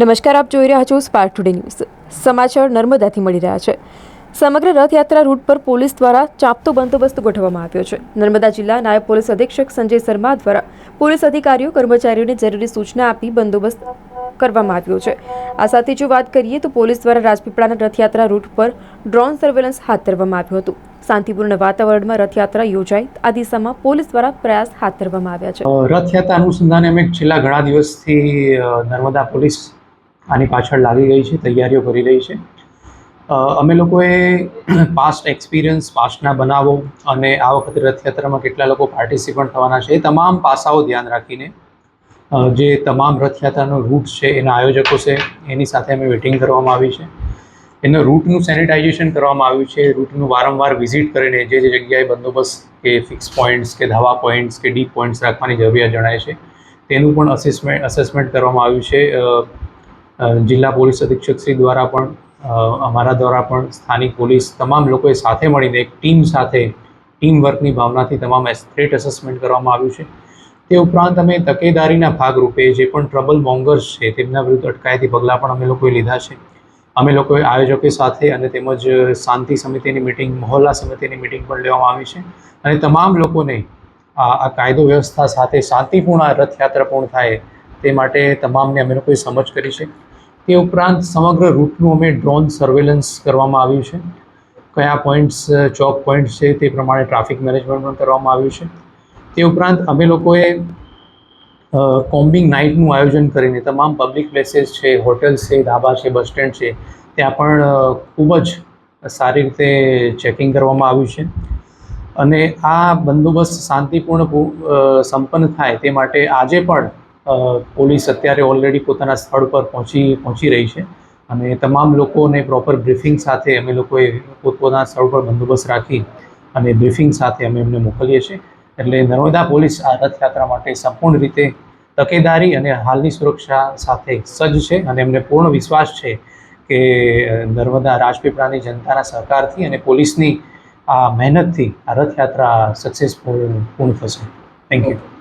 નમસ્કાર, આપ જોઈ રહ્યા છો સ્પાર્ક ટુડે ન્યૂઝ સમાચાર નર્મદાથી મળી રહ્યા છે. સમગ્ર રથયાત્રા રૂટ પર પોલીસ દ્વારા ચાંપતો બંદોબસ્ત ગોઠવવામાં આવ્યો છે. નર્મદા જિલ્લા નાયબ પોલીસ અધિક્ષક સંજય શર્મા દ્વારા પોલીસ અધિકારીઓ, કર્મચારીઓને જરૂરી સૂચના આપી બંદોબસ્ત કરવામાં આવ્યો છે. આ સાથે જો વાત કરીએ તો પોલીસ દ્વારા રાજપીપળાના રથયાત્રા રૂટ પર ડ્રોન સર્વેલન્સ હાથ ધરવામાં આવ્યું હતું. શાંતિપૂર્ણ વાતાવરણમાં રથયાત્રા યોજાય આ દિશામાં પોલીસ દ્વારા પ્રયાસ હાથ ધરવામાં આવ્યા છે. રથયાત્રા અનુસંધાને અમે છેલ્લા ઘણા દિવસથી નર્મદા પોલીસ આની પાછળ લાગી ગઈ છે, તૈયારીઓ કરી રહી છે. અમે લોકોએ પાસ્ટ એક્સપિરિયન્સ પાસ્ટના બનાવો અને આ વખતે રથયાત્રામાં કેટલા લોકો પાર્ટિસિપન્ટ થવાના છે એ તમામ પાસાઓ ધ્યાન રાખીને જે તમામ રથયાત્રાનો રૂટ છે, એના આયોજકો છે, એની સાથે અમે મીટિંગ કરવામાં આવી છે. એનો રૂટનું સેનિટાઇઝેશન કરવામાં આવ્યું છે રૂટનું વારંવાર વિઝિટ કરીને જે જે જગ્યાએ બંદોબસ્ત કે ફિક્સ પોઈન્ટ્સ કે ધાવા પોઈન્ટ્સ કે ડીપ પોઈન્ટ્સ રાખવાની જરૂરિયાત જણાય છે, તેનું પણ અસેસમેન્ટ અસેસમેન્ટ કરવામાં આવ્યું છે. જિલ્લા પોલીસ અધિક્ષક શ્રી દ્વારા પણ અમારા દ્વારા પણ સ્થાનિક પોલીસ તમામ લોકોએ સાથે મળીને એક ટીમ સાથે ટીમ વર્કની ભાવનાથી તમામ થ્રેટ અસેસમેન્ટ કરવામાં આવ્યું છે. તે ઉપરાંત અમે તકેદારીના ભાગરૂપે જે પણ ટ્રબલ મોંગર્સ છે તેમના વિરુદ્ધ અટકાયતી પગલાં પણ અમે લોકોએ લીધા છે. અમે લોકોએ આયોજકો સાથે અને તેમજ શાંતિ સમિતિની મિટિંગ, મહોલ્લા સમિતિની મિટિંગ પણ લેવામાં આવી છે. અને તમામ લોકોને આ કાયદો વ્યવસ્થા સાથે શાંતિપૂર્ણ રથયાત્રા પૂર્ણ થાય તે માટે તમામને અમે લોકોએ સમજ કરી છે તે ઉપરાંત સમગ્ર રૂટનું અમે ડ્રોન સર્વેલન્સ કરવામાં આવ્યું છે. કયા પોઈન્ટ્સ, ચોક પોઈન્ટ્સ છે તે પ્રમાણે ટ્રાફિક મેનેજમેન્ટ પણ કરવામાં આવ્યું છે. તે ઉપરાંત અમે લોકોએ કોમ્બિંગ નાઇટનું આયોજન કરીને તમામ પબ્લિક પ્લેસીસ છે, હોટેલ્સ છે, ધાબા છે, બસ સ્ટેન્ડ છે, ત્યાં પણ ખૂબ જ સારી રીતે ચેકિંગ કરવામાં આવ્યું છે. અને આ બંદોબસ્ત શાંતિપૂર્ણ સંપન્ન થાય તે માટે આજે પણ પોલીસ અત્યારે ઓલરેડી પોતાના સ્થળ પર પહોંચી પહોંચી રહી છે. અને તમામ લોકોને પ્રોપર બ્રીફિંગ સાથે અમે લોકોએ પોતપોતાના સ્થળ પર બંદોબસ્ત રાખી અને બ્રીફિંગ સાથે અમે એમને મોકલીએ છીએ. એટલે નર્મદા પોલીસ આ રથયાત્રા માટે સંપૂર્ણ રીતે તકેદારી અને હાલની સુરક્ષા સાથે સજ્જ છે અને એમને પૂર્ણ વિશ્વાસ છે કે નર્મદા રાજપીપળાની જનતાના સહકારથી અને પોલીસની આ મહેનતથી આ રથયાત્રા સક્સેસફુલ પૂર્ણ થશે. Thank you